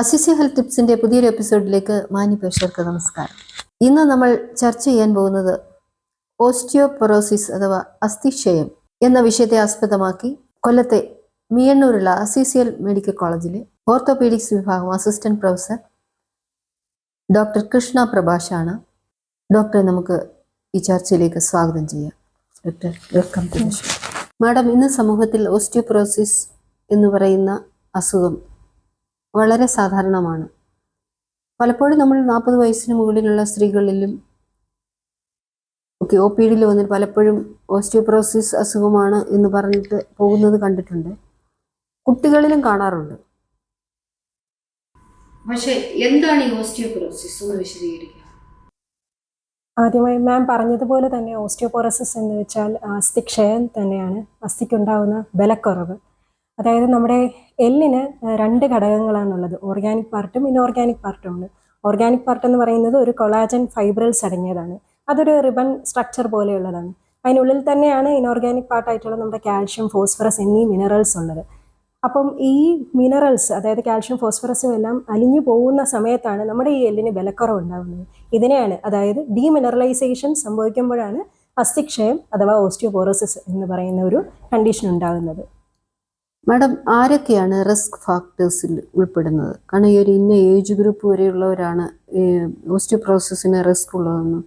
Assisi health ടിപ്സിന്റെ പുതിയൊരു എപ്പിസോഡിലേക്ക് മാന്യ പ്രേക്ഷകർക്ക് നമസ്കാരം. ഇന്ന് നമ്മൾ ചർച്ച ചെയ്യാൻ പോകുന്നത് ഓസ്റ്റിയോപൊറോസിസ് അഥവാ അസ്ഥിക്ഷയം എന്ന വിഷയത്തെ ആസ്പദമാക്കി കൊല്ലത്തെ മിയണ്ണൂരുള്ള അസിസിയൽ മെഡിക്കൽ കോളേജിലെ ഓർത്തോപീഡിക്സ് വിഭാഗം അസിസ്റ്റന്റ് പ്രൊഫസർ ഡോക്ടർ കൃഷ്ണ പ്രഭാഷാണ്. ഡോക്ടറെ നമുക്ക് ഈ ചർച്ചയിലേക്ക് സ്വാഗതം ചെയ്യാം. ഡോക്ടർ വെൽക്കം മാഡം ഇന്ന് സമൂഹത്തിൽ ഓസ്റ്റിയോപൊറോസിസ് എന്ന് പറയുന്ന അസുഖം വളരെ സാധാരണമാണ്. പലപ്പോഴും നമ്മൾ നാൽപ്പത് വയസ്സിന് മുകളിലുള്ള സ്ത്രീകളിലും ഒക്കെ ഒ പി ഡിയിൽ വന്നിട്ട് പലപ്പോഴും ഓസ്റ്റിയോപ്രോസിസ് അസുഖമാണ് എന്ന് പറഞ്ഞിട്ട് പോകുന്നത് കണ്ടിട്ടുണ്ട്. കുട്ടികളിലും കാണാറുണ്ട്. പക്ഷേ എന്താണ് ഈ ഓസ്റ്റിയോപ്രോസിസ് ഒന്ന് വിശദീകരിക്കുക? ആദ്യമായി മാം പറഞ്ഞതുപോലെ തന്നെ ഓസ്റ്റിയോപോറസിസ് എന്ന് വെച്ചാൽ അസ്ഥിക്ഷയം തന്നെയാണ്. അസ്ഥിക്കുണ്ടാവുന്ന ബലക്കുറവ്. അതായത് നമ്മുടെ എല്ലിന് രണ്ട് ഘടകങ്ങളാണുള്ളത്. ഓർഗാനിക് പാർട്ടും ഇൻഓർഗാനിക് പാർട്ടും ഉണ്ട് ഓർഗാനിക് പാർട്ട് എന്ന് പറയുന്നത് ഒരു കൊളാജൻ ഫൈബ്രൽസ് അടങ്ങിയതാണ്. അതൊരു റിബൺ സ്ട്രക്ചർ പോലെയുള്ളതാണ്. അതിനുള്ളിൽ തന്നെയാണ് ഇൻഓർഗാനിക് പാർട്ടായിട്ടുള്ള നമ്മുടെ കാൽഷ്യം ഫോസ്ഫറസ് എന്നീ മിനറൽസ് ഉള്ളത്. അപ്പം ഈ മിനറൽസ് അതായത് കാൽഷ്യം ഫോസ്ഫറസും എല്ലാം അലിഞ്ഞു പോകുന്ന സമയത്താണ് നമ്മുടെ ഈ എല്ലിന് വിലക്കുറവ് ഉണ്ടാകുന്നത് ഇതിനെയാണ് അതായത് ഡീമിനറലൈസേഷൻ സംഭവിക്കുമ്പോഴാണ് അസ്ഥിക്ഷയം അഥവാ ഓസ്റ്റിയോപോറോസിസ് എന്ന് പറയുന്ന ഒരു കണ്ടീഷൻ ഉണ്ടാകുന്നത്. മാഡം ആരൊക്കെയാണ് റിസ്ക് ഫാക്ടേഴ്സിൽ ഉൾപ്പെടുന്നത്? കാരണം ഈ ഒരു ഇന്ന ഏജ് ഗ്രൂപ്പ് വരെയുള്ളവരാണ് ഓസ്റ്റിയോപ്രോസസ്സിന് റിസ്ക് ഉള്ളതെന്ന്.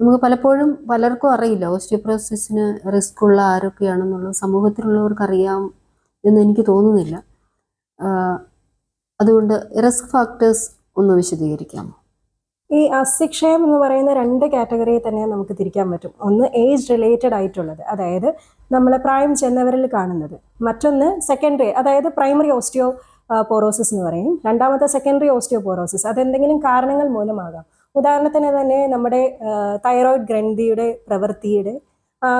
നമുക്ക് പലപ്പോഴും പലർക്കും അറിയില്ല ഓസ്റ്റിയോപ്രോസസ്സിന് റിസ്ക് ഉള്ള ആരൊക്കെയാണെന്നുള്ളത് സമൂഹത്തിലുള്ളവർക്ക് അറിയാം എന്ന് എനിക്ക് തോന്നുന്നില്ല. അതുകൊണ്ട് റിസ്ക് ഫാക്ടേഴ്സ് ഒന്ന് വിശദീകരിക്കാമോ? ഈ അസ്ഥിക്ഷയം എന്ന് പറയുന്ന രണ്ട് കാറ്റഗറിയെ തന്നെ നമുക്ക് തിരിക്കാൻ പറ്റും. ഒന്ന് ഏജ് റിലേറ്റഡ് ആയിട്ടുള്ളത് അതായത് നമ്മൾ പ്രായം ചെന്നവരിൽ കാണുന്നത്. മറ്റൊന്ന് സെക്കൻഡറി അതായത് പ്രൈമറി ഓസ്റ്റിയോ പോറോസിസ് എന്ന് പറയും. രണ്ടാമത്തെ സെക്കൻഡറി ഓസ്റ്റിയോ പോറോസിസ് അതെന്തെങ്കിലും കാരണങ്ങൾ മൂലമാകാം. ഉദാഹരണത്തിന് തന്നെ നമ്മുടെ തൈറോയിഡ് ഗ്രന്ഥിയുടെ പ്രവൃത്തിയുടെ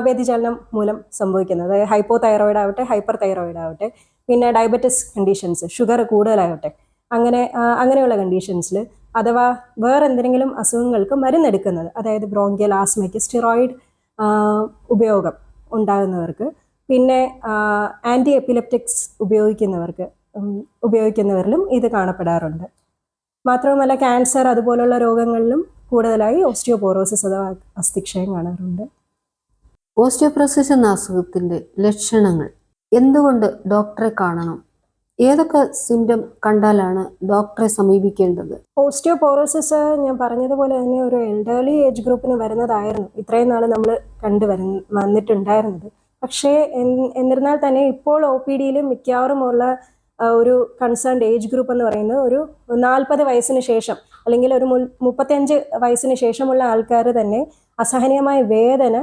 വ്യതിചലനം മൂലം സംഭവിക്കുന്നത്. അതായത് ഹൈപ്പോ തൈറോയിഡ് ആവട്ടെ ഹൈപ്പർ തൈറോയിഡ് ആവട്ടെ പിന്നെ ഡയബറ്റിസ് കണ്ടീഷൻസ് ഷുഗർ കൂടുതലാവട്ടെ അങ്ങനെ അങ്ങനെയുള്ള കണ്ടീഷൻസിൽ അഥവാ വേറെ എന്തെങ്കിലും അസുഖങ്ങൾക്ക് മരുന്നെടുക്കുന്നത്. അതായത് ബ്രോങ്കിയൽ ആസ്മയ്ക്ക് സ്റ്റിറോയിഡ് ഉപയോഗം ഉണ്ടാകുന്നവർക്ക്. പിന്നെ ആന്റി എപ്പിലെപ്റ്റിക്സ് ഉപയോഗിക്കുന്നവർക്ക് ഉപയോഗിക്കുന്നവരിലും ഇത് കാണപ്പെടാറുണ്ട്. മാത്രവുമല്ല ക്യാൻസർ അതുപോലുള്ള രോഗങ്ങളിലും കൂടുതലായി ഓസ്റ്റിയോപോറോസിസ് അഥവാ അസ്ഥിക്ഷയം കാണാറുണ്ട്. ഓസ്റ്റിയോപ്രോസിസ് എന്ന അസുഖത്തിന്റെ ലക്ഷണങ്ങൾ എന്തുകൊണ്ട് ഡോക്ടറെ കാണണം? ഏതൊക്കെ സിംറ്റം കണ്ടാലാണ് ഡോക്ടറെ സമീപിക്കേണ്ടത്? ഓസ്റ്റിയോപോറോസിസ് ഞാൻ പറഞ്ഞതുപോലെ തന്നെ ഒരു എൽഡേർലി ഏജ് ഗ്രൂപ്പിന് വരുന്നതായിരുന്നു. ഇത്രയും നാൾ നമ്മൾ കണ്ടുവരുന്ന വന്നിട്ടുണ്ടായിരുന്നത്. പക്ഷേ എന്നിരുന്നാൽ തന്നെ ഇപ്പോൾ ഒ പി ഡിയിൽ മിക്കവാറുമുള്ള ഒരു കൺസേൺഡ് ഏജ് ഗ്രൂപ്പ് എന്ന് പറയുന്നത് ഒരു നാൽപ്പത് വയസ്സിന് ശേഷം അല്ലെങ്കിൽ ഒരു മുപ്പത്തിയഞ്ച് വയസ്സിന് ശേഷമുള്ള ആൾക്കാർ തന്നെ അസഹനീയമായ വേദന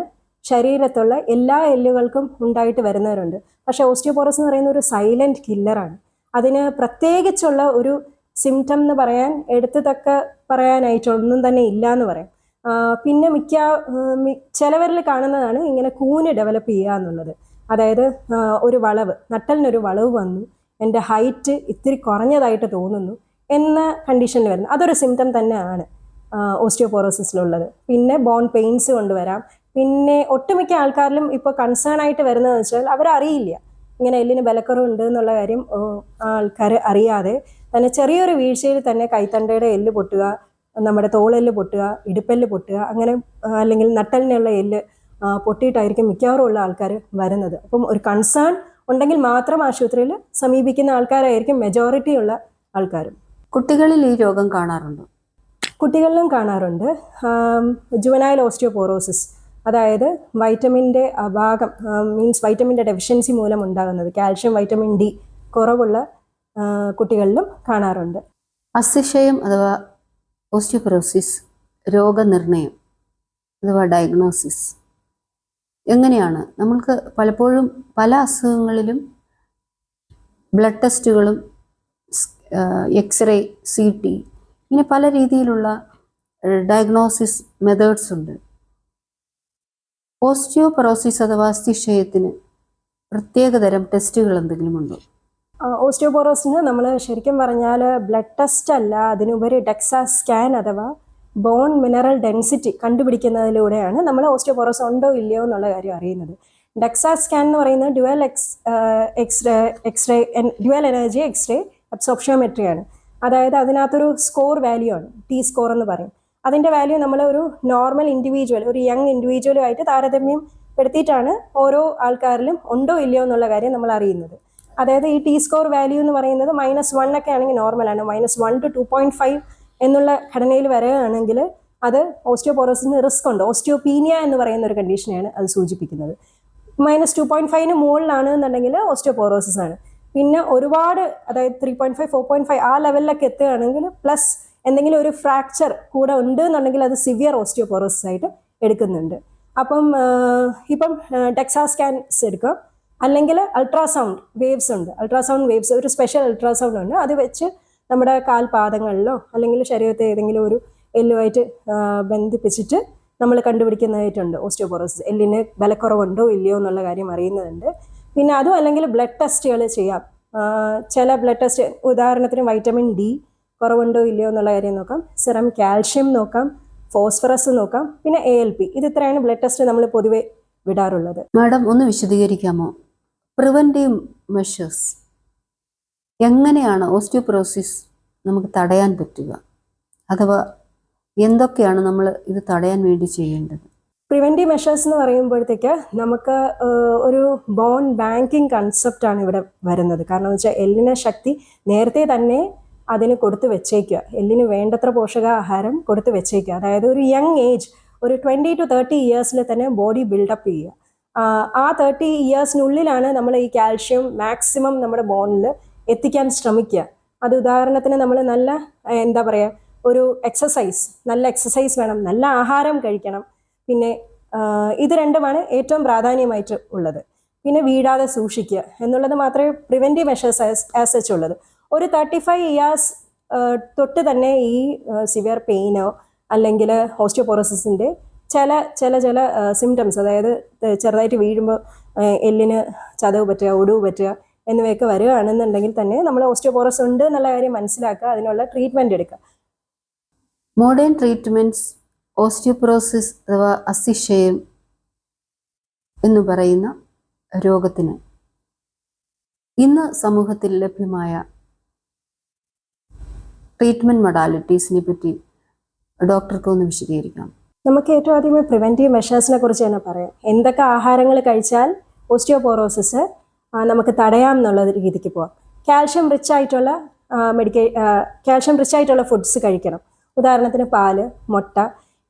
ശരീരത്തുള്ള എല്ലാ എല്ലുകൾക്കും ഉണ്ടായിട്ട് വരുന്നവരുണ്ട്. പക്ഷേ ഓസ്റ്റിയോപോറസ് എന്ന് പറയുന്ന ഒരു സൈലന്റ് കില്ലറാണ് അതിന് പ്രത്യേകിച്ചുള്ള ഒരു സിംറ്റം എന്ന് പറയാൻ എടുത്തു തക്ക പറയാനായിട്ടൊന്നും തന്നെ ഇല്ല എന്ന് പറയാം. പിന്നെ മിക്ക ചിലവരിൽ കാണുന്നതാണ് ഇങ്ങനെ കൂന് ഡെവലപ്പ് ചെയ്യുക എന്നുള്ളത്. അതായത് ഒരു വളവ് നട്ടലിനൊരു വളവ് വന്നു. എന്റെ ഹൈറ്റ് ഇത്തിരി കുറഞ്ഞതായിട്ട് തോന്നുന്നു എന്ന കണ്ടീഷനിൽ വരുന്നത് അതൊരു സിംറ്റം തന്നെയാണ് ഓസ്റ്റിയോപോറോസിസിലുള്ളത്. പിന്നെ ബോൺ പെയിൻസ് കൊണ്ടുവരാം. പിന്നെ ഒട്ടുമിക്ക ആൾക്കാരിലും ഇപ്പോൾ കൺസേൺ ആയിട്ട് വരുന്നതെന്ന് വെച്ചാൽ അവരറിയില്ല. ഇങ്ങനെ എല്ലിന് ബലക്കുറവ് ഉണ്ട് എന്നുള്ള കാര്യം ആൾക്കാർ അറിയാതെ തന്നെ ചെറിയൊരു വീഴ്ചയിൽ തന്നെ കൈത്തണ്ടയുടെ എല്ല് പൊട്ടുക നമ്മുടെ തോളെല്ല് പൊട്ടുക ഇടുപ്പെല്ല് പൊട്ടുക അങ്ങനെ അല്ലെങ്കിൽ നട്ടലിനുള്ള എല്ല് പൊട്ടിയിട്ടായിരിക്കും മിക്കവാറും ഉള്ള ആൾക്കാർ വരുന്നത്. അപ്പം ഒരു കൺസേൺ ഉണ്ടെങ്കിൽ മാത്രം ആശുപത്രിയിൽ സമീപിക്കുന്ന ആൾക്കാരായിരിക്കും മെജോറിറ്റി ഉള്ള ആൾക്കാരും. കുട്ടികളിൽ ഈ രോഗം കാണാറുണ്ട്? കുട്ടികളിലും കാണാറുണ്ട്. ജുവനായൽ ഓസ്റ്റിയോപോറോസിസ് അതായത് വൈറ്റമിന്റെ അഭാഗം മീൻസ് വൈറ്റമിന്റെ ഡെഫിഷ്യൻസി മൂലം ഉണ്ടാകുന്നത്. കാൽഷ്യം വൈറ്റമിൻ ഡി കുറവുള്ള കുട്ടികളിലും കാണാറുണ്ട്. അസ്ഥിക്ഷയം അഥവാ ഓസ്റ്റിയോപ്രോസിസ് രോഗനിർണയം അഥവാ ഡയഗ്നോസിസ് എങ്ങനെയാണ്? നമ്മൾക്ക് പലപ്പോഴും പല അസുഖങ്ങളിലും ബ്ലഡ് ടെസ്റ്റുകളും എക്സ്റേ സി ടി ഇങ്ങനെ പല രീതിയിലുള്ള ഡയഗ്നോസിസ് മെത്തേഡ്സ് ഉണ്ട്. ഓസ്റ്റിയോപൊറോസിസ് അഥവാ അസ്ഥിക്ഷയത്തിന് പ്രത്യേകതരം ടെസ്റ്റുകൾ എന്തെങ്കിലും ഉണ്ടോ ഓസ്റ്റിയോപോറോസിന് നമ്മൾ ശരിക്കും പറഞ്ഞാൽ ബ്ലഡ് ടെസ്റ്റ് അല്ല അതിനുപരി ഡെക്സാ സ്കാൻ അഥവാ ബോൺ മിനറൽ ഡെൻസിറ്റി കണ്ടുപിടിക്കുന്നതിലൂടെയാണ് നമ്മൾ ഓസ്റ്റിയോപോറോസ് ഉണ്ടോ ഇല്ലയോ എന്നുള്ള കാര്യം അറിയുന്നത്. ഡെക്സാ സ്കാൻ എന്ന് പറയുന്നത് dual X X ray X ray dual energy X ray അബ്സോപ്ഷ്യോമെട്രിയാണ് അതായത് അതിനകത്തൊരു സ്കോർ വാല്യൂ ആണ് ടി സ്കോർ എന്ന് പറയും. അതിന്റെ വാല്യൂ നമ്മൾ ഒരു നോർമൽ ഇൻഡിവിജ്വൽ ഒരു യങ് ഇൻഡിവിജ്വലുമായിട്ട് താരതമ്യം പെടുത്തിയിട്ടാണ് ഓരോ ആൾക്കാരിലും ഉണ്ടോ ഇല്ലയോ എന്നുള്ള കാര്യം നമ്മൾ അറിയുന്നത്. അതായത് ഈ ടി സ്കോർ വാല്യൂ എന്ന് പറയുന്നത് മൈനസ് വൺ ഒക്കെ ആണെങ്കിൽ നോർമലാണ് minus one two two point five എന്നുള്ള ഘടനയിൽ വരികയാണെങ്കിൽ അത് ഓസ്റ്റിയോപോറോസിന് റിസ്ക് ഉണ്ട്. ഓസ്റ്റിയോപീനിയ എന്ന് പറയുന്ന ഒരു കണ്ടീഷനെയാണ് അത് സൂചിപ്പിക്കുന്നത്. മൈനസ് ടു പോയിന്റ് ഫൈവിന് മുകളിലാണ് എന്നുണ്ടെങ്കിൽ ഓസ്റ്റിയോപോറോസിസ് ആണ്. പിന്നെ ഒരുപാട് അതായത് three point five four point five ആ ലെവലിലൊക്കെ എത്തുകയാണെങ്കിൽ പ്ലസ് എന്തെങ്കിലും ഒരു ഫ്രാക്ചർ കൂടെ ഉണ്ട് എന്നുണ്ടെങ്കിൽ അത് സിവിയർ ഓസ്റ്റിയോപോറോസിസ് ആയിട്ട് എടുക്കുന്നുണ്ട്. അപ്പം ഇപ്പം ടെക്സാ സ്കാൻസ് എടുക്കാം. അല്ലെങ്കിൽ അൾട്രാസൗണ്ട് വേവ്സ് ഉണ്ട്. അൾട്രാസൗണ്ട് വേവ്സ് ഒരു സ്പെഷ്യൽ അൾട്രാസൗണ്ട് ഉണ്ട്. അത് വെച്ച് നമ്മുടെ കാൽപാദങ്ങളിലോ അല്ലെങ്കിൽ ശരീരത്തെ ഏതെങ്കിലും ഒരു എല്ലുമായിട്ട് ബന്ധിപ്പിച്ചിട്ട് നമ്മൾ കണ്ടുപിടിക്കുന്നതായിട്ടുണ്ട് ഓസ്റ്റിയോപോറോസിസ് എല്ലിന് ബലക്കുറവുണ്ടോ ഇല്ലയോ എന്നുള്ള കാര്യം അറിയുന്നതുണ്ട്. പിന്നെ അതും അല്ലെങ്കിൽ ബ്ലഡ് ടെസ്റ്റുകൾ ചെയ്യാം. ചില ബ്ലഡ് ടെസ്റ്റ് ഉദാഹരണത്തിന് വൈറ്റമിൻ ഡി കുറവുണ്ടോ ഇല്ലയോ എന്നുള്ള കാര്യം നോക്കാം. സെറം കാൽഷ്യം നോക്കാം ഫോസ്ഫറസ് നോക്കാം പിന്നെ എ എൽ പി ഇത് ഇത്രയാണ് ബ്ലഡ് ടെസ്റ്റ് നമ്മൾ പൊതുവെ വിടാറുള്ളത്. മാഡം ഒന്ന് വിശദീകരിക്കാമോ? പ്രിവെന്റീവ് മെഷേഴ്സ് എങ്ങനെയാണ് ഓസ്റ്റിയോപ്രോസിസ് നമുക്ക് തടയാൻ പറ്റുക? അഥവാ എന്തൊക്കെയാണ് നമ്മൾ ഇത് തടയാൻ വേണ്ടി ചെയ്യേണ്ടത്? പ്രിവെന്റീവ് മെഷേഴ്സ് എന്ന് പറയുമ്പോഴത്തേക്ക് നമുക്ക് ഒരു ബോൺ ബാങ്കിങ് കൺസെപ്റ്റ് ആണ് ഇവിടെ വരുന്നത്. കാരണം എന്ന് വെച്ചാൽ എല്ലിനെ ശക്തി നേരത്തെ തന്നെ അതിന് കൊടുത്തു വെച്ചേക്കുക. എല്ലിന് വേണ്ടത്ര പോഷകാഹാരം കൊടുത്തു വെച്ചേക്കുക. അതായത് ഒരു യങ് ഏജ് ഒരു ട്വന്റി ടു തേർട്ടി ഇയേഴ്സിൽ തന്നെ ബോഡി ബിൽഡപ്പ് ചെയ്യുക. ആ തേർട്ടി ഇയേഴ്സിനുള്ളിലാണ് നമ്മൾ ഈ കാൽഷ്യം മാക്സിമം നമ്മുടെ ബോണിൽ എത്തിക്കാൻ ശ്രമിക്കുക. അത് ഉദാഹരണത്തിന് നമ്മൾ നല്ല എന്താ പറയുക ഒരു എക്സസൈസ് നല്ല എക്സസൈസ് വേണം നല്ല ആഹാരം കഴിക്കണം. പിന്നെ ഇത് രണ്ടുമാണ് ഏറ്റവും പ്രാധാന്യമായിട്ട് ഉള്ളത്. പിന്നെ വീടാതെ സൂക്ഷിക്കുക എന്നുള്ളത് മാത്രമേ പ്രിവെന്റീവ് മെഷേഴ്സ് ആസ് സച്ച് ഉള്ളത് ഒരു തേർട്ടി ഫൈവ് ഇയേഴ്സ് തൊട്ട് തന്നെ ഈ സിവിയർ പെയിനോ അല്ലെങ്കിൽ ഓസ്റ്റിയോപോറോസിസിന്റെ ചില ചില ചില സിംറ്റംസ് അതായത് ചെറുതായിട്ട് വീഴുമ്പോൾ എല്ലിന് ചതവ് പറ്റുക ഒടിവ് പറ്റുക എന്നിവയൊക്കെ വരികയാണെന്നുണ്ടെങ്കിൽ തന്നെ നമ്മൾ ഓസ്റ്റോപോറസ് ഉണ്ട് എന്നുള്ള കാര്യം മനസ്സിലാക്കുക അതിനുള്ള ട്രീറ്റ്മെന്റ് എടുക്കുക. മോഡേൺ ട്രീറ്റ്മെന്റ്സ് ഓസ്റ്റിയോപ്രോസിസ് അഥവാ അസിക്ഷയം എന്ന് പറയുന്ന രോഗത്തിന് ഇന്ന് സമൂഹത്തിൽ ലഭ്യമായ ട്രീറ്റ്മെന്റ് മൊഡാലിറ്റീസിനെ പറ്റി ഡോക്ടർക്ക് ഒന്ന് വിശദീകരിക്കാം നമുക്ക് ഏറ്റവും ആദ്യമേ പ്രിവെന്റീവ് മെഷേഴ്സിനെ കുറിച്ച് തന്നെ പറയാം. എന്തൊക്കെ ആഹാരങ്ങൾ കഴിച്ചാൽ ഓസ്റ്റിയോപോറോസിസ് നമുക്ക് തടയാം എന്നുള്ള രീതിക്ക് പോവാം. കാൽഷ്യം റിച്ച് ആയിട്ടുള്ള മെഡിക്കേ കാൽഷ്യം റിച്ച് ആയിട്ടുള്ള ഫുഡ്സ് കഴിക്കണം. ഉദാഹരണത്തിന് പാൽ മുട്ട.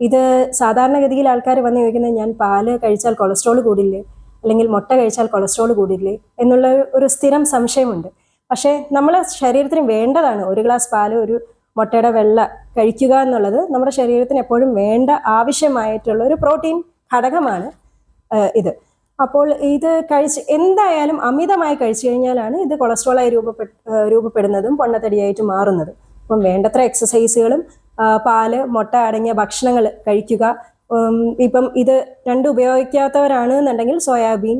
ഇത് സാധാരണഗതിയിൽ ആൾക്കാർ വന്ന് ചോദിക്കുന്നത് ഞാൻ പാൽ കഴിച്ചാൽ കൊളസ്ട്രോൾ കൂടില്ലേ? അല്ലെങ്കിൽ മുട്ട കഴിച്ചാൽ കൊളസ്ട്രോൾ കൂടില്ലേ? എന്നുള്ള ഒരു സ്ഥിരം സംശയമുണ്ട്. പക്ഷേ നമ്മളെ ശരീരത്തിന് വേണ്ടതാണ്. ഒരു ഗ്ലാസ് പാൽ ഒരു മുട്ടയുടെ വെള്ള കഴിക്കുക എന്നുള്ളത് നമ്മുടെ ശരീരത്തിന് എപ്പോഴും വേണ്ട ആവശ്യമായിട്ടുള്ള ഒരു പ്രോട്ടീൻ ഘടകമാണ് ഇത്. അപ്പോൾ ഇത് കഴിച്ച് എന്തായാലും അമിതമായി കഴിച്ചു കഴിഞ്ഞാലാണ് ഇത് കൊളസ്ട്രോളായി രൂപപ്പെട്ട് രൂപപ്പെടുന്നതും പൊണ്ണത്തടിയായിട്ട് മാറുന്നത്. അപ്പം വേണ്ടത്ര എക്സസൈസുകളും പാൽ മുട്ട അടങ്ങിയ ഭക്ഷണങ്ങൾ കഴിക്കുക. ഇപ്പം ഇത് രണ്ടും ഉപയോഗിക്കാത്തവരാണ് എന്നുണ്ടെങ്കിൽ സോയാബീൻ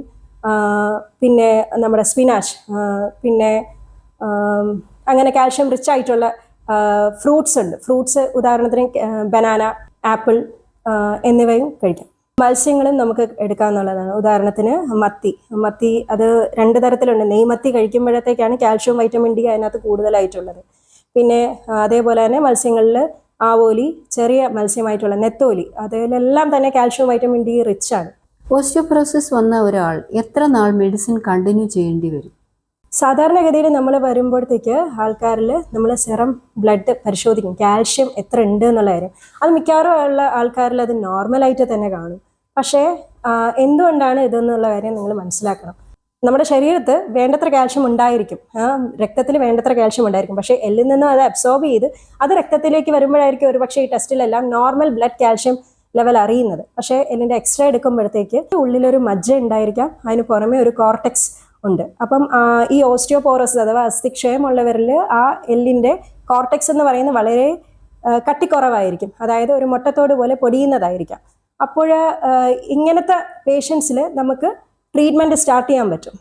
പിന്നെ നമ്മുടെ സ്പിനാഷ് പിന്നെ അങ്ങനെ കാൽഷ്യം റിച്ച് ആയിട്ടുള്ള ഫ്രൂട്ട്സ് ഉണ്ട്. ഫ്രൂട്ട്സ് ഉദാഹരണത്തിന് ബനാന ആപ്പിൾ എന്നിവയും കഴിക്കാം. മത്സ്യങ്ങളും നമുക്ക് എടുക്കാവുന്നതാണ്. ഉദാഹരണത്തിന് മത്തി. മത്തി അത് രണ്ട് തരത്തിലുണ്ട്. നെയ്മത്തി കഴിക്കുമ്പോഴത്തേക്കാണ് കാൽഷ്യം വൈറ്റമിൻ ഡി അതിനകത്ത് കൂടുതലായിട്ടുള്ളത്. പിന്നെ അതേപോലെ തന്നെ മത്സ്യങ്ങളിൽ ആവോലി ചെറിയ മത്സ്യമായിട്ടുള്ള നെത്തോലി അതിലെല്ലാം തന്നെ കാൽഷ്യം വൈറ്റമിൻ ഡി റിച്ച് ആണ്. ഓസ്റ്റിയോപ്രോസിസ് വന്ന ഒരാൾ എത്ര നാൾ മെഡിസിൻ കണ്ടിന്യൂ ചെയ്യേണ്ടി വരും? സാധാരണഗതിയിൽ നമ്മൾ വരുമ്പോഴത്തേക്ക് ആൾക്കാരിൽ നമ്മൾ സെറം ബ്ലഡ് പരിശോധിക്കും. കാൽഷ്യം എത്ര ഉണ്ട് എന്നുള്ള കാര്യം. അത് മിക്കവാറും ഉള്ള ആൾക്കാരിൽ അത് നോർമലായിട്ട് തന്നെ കാണും. പക്ഷേ എന്തുകൊണ്ടാണ് ഇതെന്നുള്ള കാര്യം നിങ്ങൾ മനസ്സിലാക്കണം. നമ്മുടെ ശരീരത്ത് വേണ്ടത്ര കാൽഷ്യം ഉണ്ടായിരിക്കും. രക്തത്തിൽ വേണ്ടത്ര കാൽഷ്യം ഉണ്ടായിരിക്കും. പക്ഷേ എല്ലിൽ നിന്നും അത് അബ്സോർബ് ചെയ്ത് അത് രക്തത്തിലേക്ക് വരുമ്പോഴായിരിക്കും ഒരു പക്ഷേ ഈ ടെസ്റ്റിലെല്ലാം നോർമൽ ബ്ലഡ് കാൽഷ്യം ലെവൽ അറിയുന്നത്. പക്ഷേ എല്ലിന്റെ എക്സ്റേ എടുക്കുമ്പോഴത്തേക്ക് ഉള്ളിലൊരു മജ്ജ ഉണ്ടായിരിക്കാം. അതിന് പുറമെ ഒരു കോർട്ടെക്സ് ഉണ്ട്. അപ്പം ഈ ഓസ്റ്റിയോപോറോസിസ് അഥവാ അസ്ഥിക്ഷയമുള്ളവരിൽ ആ എല്ലിന്റെ കോർട്ടക്സ് എന്ന് പറയുന്നത് വളരെ കട്ടിക്കുറവായിരിക്കും. അതായത് ഒരു മുട്ടത്തോട് പോലെ പൊടിയുന്നതായിരിക്കാം. അപ്പോൾ ഇങ്ങനത്തെ പേഷ്യൻസിൽ നമുക്ക് ട്രീറ്റ്മെന്റ് സ്റ്റാർട്ട് ചെയ്യാൻ പറ്റും.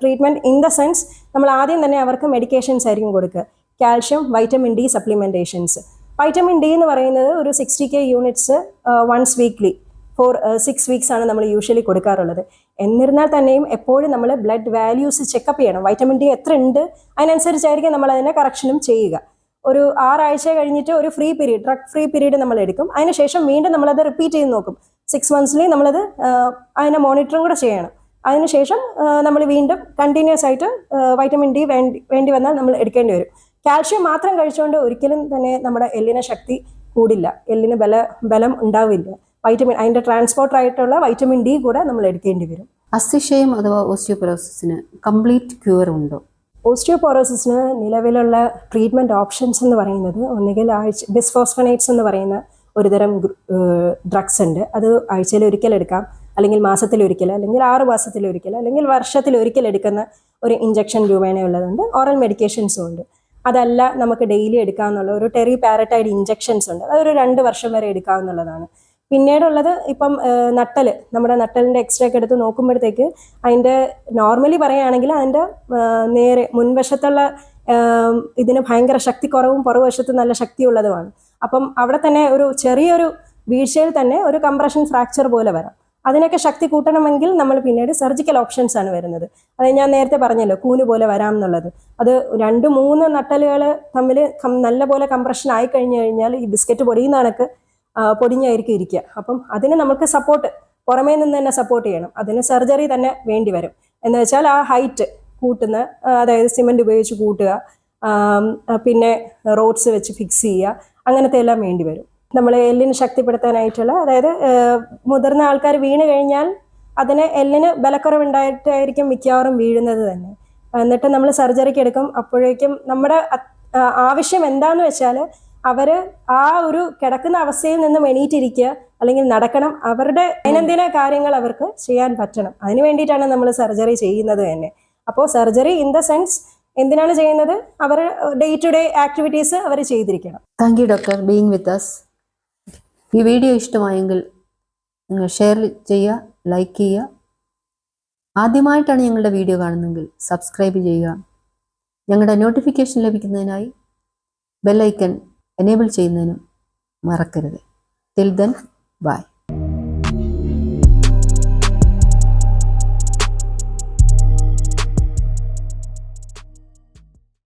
ട്രീറ്റ്മെന്റ് ഇൻ ദ സെൻസ് നമ്മൾ ആദ്യം തന്നെ അവർക്ക് മെഡിക്കേഷൻസ് ആയിരിക്കും കൊടുക്കുക. Calcium vitamin D supplementations. Vitamin D എന്ന് പറയുന്നത് ഒരു sixty K units once weekly four six weeks ആണ് നമ്മൾ യൂഷ്വലി കൊടുക്കാറുള്ളത്. എന്നിരുന്നാൽ തന്നെയും എപ്പോഴും നമ്മൾ ബ്ലഡ് വാല്യൂസ് ചെക്കപ്പ് ചെയ്യണം. വൈറ്റമിൻ ഡി എത്ര ഉണ്ട് അതിനനുസരിച്ചായിരിക്കും നമ്മൾ അതിനെ കറക്ഷനും ചെയ്യുക. ഒരു ആറാഴ്ച കഴിഞ്ഞിട്ട് ഒരു free period drug free period നമ്മൾ എടുക്കും. അതിനുശേഷം വീണ്ടും നമ്മളത് റിപ്പീറ്റ് ചെയ്ത് നോക്കും. സിക്സ് മന്ത്സിലി നമ്മളത് അതിനെ മോണിറ്ററും കൂടെ ചെയ്യണം. അതിനുശേഷം നമ്മൾ വീണ്ടും കണ്ടിന്യൂസ് ആയിട്ട് വൈറ്റമിൻ ഡി വേണ്ടി വേണ്ടി വന്നാൽ നമ്മൾ എടുക്കേണ്ടി വരും. കാൽഷ്യം മാത്രം കഴിച്ചുകൊണ്ട് ഒരിക്കലും തന്നെ നമ്മുടെ എല്ലിന് ശക്തി കൂടില്ല. എല്ലിന് ബല ബലം ഉണ്ടാവില്ല. വൈറ്റമിൻ അതിന്റെ ട്രാൻസ്പോർട്ടർ ആയിട്ടുള്ള വൈറ്റമിൻ ഡി കൂടെ നമ്മൾ എടുക്കേണ്ടി വരും. അസ്ഥിക്ഷയം അഥവാ ഓസ്റ്റിയോപൊറോസിന് കംപ്ലീറ്റ് ക്യൂർ ഉണ്ടോ? ഓസ്റ്റിയോപോറോസിന് നിലവിലുള്ള ട്രീറ്റ്മെന്റ് ഓപ്ഷൻസ് എന്ന് പറയുന്നത് ഒന്നുകിൽ ആഴ്ച ബിസ്ഫോസ്ഫനൈറ്റ്സ് എന്ന് പറയുന്ന ഒരുതരം ഡ്രഗ്സ് ഉണ്ട്. അത് ആഴ്ചയിൽ ഒരിക്കൽ എടുക്കാം. അല്ലെങ്കിൽ മാസത്തിൽ ഒരിക്കൽ അല്ലെങ്കിൽ ആറ് മാസത്തിൽ ഒരിക്കൽ അല്ലെങ്കിൽ വർഷത്തിൽ ഒരിക്കൽ എടുക്കുന്ന ഒരു ഇഞ്ചക്ഷൻ രൂപേണയുള്ളതുണ്ട് ഓറൽ മെഡിക്കേഷൻസും ഉണ്ട്. അതല്ല നമുക്ക് ഡെയിലി എടുക്കാമെന്നുള്ള ഒരു ടെറി പാരറ്റൈഡ് ഇഞ്ചക്ഷൻസ് ഉണ്ട്. അതൊരു രണ്ട് വർഷം വരെ എടുക്കാവുന്നതാണ്. പിന്നീടുള്ളത് ഇപ്പം നട്ടൽ നമ്മുടെ നട്ടലിന്റെ എക്സ്റേ ഒക്കെ എടുത്ത് നോക്കുമ്പോഴത്തേക്ക് അതിന്റെ നോർമലി പറയുകയാണെങ്കിൽ അതിന്റെ നേരെ മുൻവശത്തുള്ള ഇതിന് ഭയങ്കര ശക്തി കുറവും പുറവശത്ത് നല്ല ശക്തിയുള്ളതുമാണ്. അപ്പം അവിടെ തന്നെ ഒരു ചെറിയൊരു വീഴ്ചയിൽ തന്നെ ഒരു കംപ്രഷൻ ഫ്രാക്ചർ പോലെ വരാം. അതിനൊക്കെ ശക്തി കൂട്ടണമെങ്കിൽ നമ്മൾ പിന്നീട് സർജിക്കൽ ഓപ്ഷൻസ് ആണ് വരുന്നത്. അത് ഞാൻ നേരത്തെ പറഞ്ഞല്ലോ കൂന് പോലെ വരാം എന്നുള്ളത്. അത് രണ്ട് മൂന്ന് നട്ടലുകൾ തമ്മിൽ നല്ല പോലെ കംപ്രഷൻ ആയി കഴിഞ്ഞു കഴിഞ്ഞാൽ ഈ ബിസ്ക്കറ്റ് പൊടിയുന്ന പൊടിഞ്ഞായിരിക്കും ഇരിക്കുക. അപ്പം അതിന് നമുക്ക് സപ്പോർട്ട് പുറമേ നിന്ന് തന്നെ സപ്പോർട്ട് ചെയ്യണം. അതിന് സർജറി തന്നെ വേണ്ടി വരും. എന്ന് വെച്ചാൽ ആ ഹൈറ്റ് കൂട്ടുന്ന അതായത് സിമെന്റ് ഉപയോഗിച്ച് കൂട്ടുക പിന്നെ റോഡ്സ് വെച്ച് ഫിക്സ് ചെയ്യുക അങ്ങനത്തെ എല്ലാം വേണ്ടി വരും. നമ്മൾ എല്ലിന് ശക്തിപ്പെടുത്താനായിട്ടുള്ള അതായത് മുതിർന്ന ആൾക്കാർ വീണ് കഴിഞ്ഞാൽ അതിന് എല്ലിന് ബലക്കുറവുണ്ടായിട്ടായിരിക്കും മിക്കവാറും വീഴുന്നത് തന്നെ. എന്നിട്ട് നമ്മൾ സർജറിക്ക് എടുക്കും. അപ്പോഴേക്കും നമ്മുടെ ആവശ്യം എന്താന്ന് വെച്ചാൽ അവർ ആ ഒരു കിടക്കുന്ന അവസ്ഥയിൽ നിന്നും എണീറ്റിരിക്കുക അല്ലെങ്കിൽ നടക്കണം. അവരുടെ ദൈനംദിന കാര്യങ്ങൾ അവർക്ക് ചെയ്യാൻ പറ്റണം. അതിന് വേണ്ടിയിട്ടാണ് നമ്മൾ സർജറി ചെയ്യുന്നത് തന്നെ. അപ്പോൾ സർജറി ഇൻ ദ സെൻസ് എന്തിനാണ് ചെയ്യുന്നത്? അവർ ഡേ ടു ഡേ ആക്ടിവിറ്റീസ് അവർ ചെയ്തിരിക്കണം. Thank you doctor being with us ഈ വീഡിയോ ഇഷ്ടമായെങ്കിൽ നിങ്ങൾ ഷെയർ ചെയ്യുക ലൈക്ക് ചെയ്യുക. ആദ്യമായിട്ടാണ് ഞങ്ങളുടെ വീഡിയോ കാണുന്നതെങ്കിൽ സബ്സ്ക്രൈബ് ചെയ്യുക. ഞങ്ങളുടെ നോട്ടിഫിക്കേഷൻ ലഭിക്കുന്നതിനായി ബെല്ലൈക്കൺ എനേബിൾ ചെയ്യുന്നതിനും മറക്കരുത്. Till then bye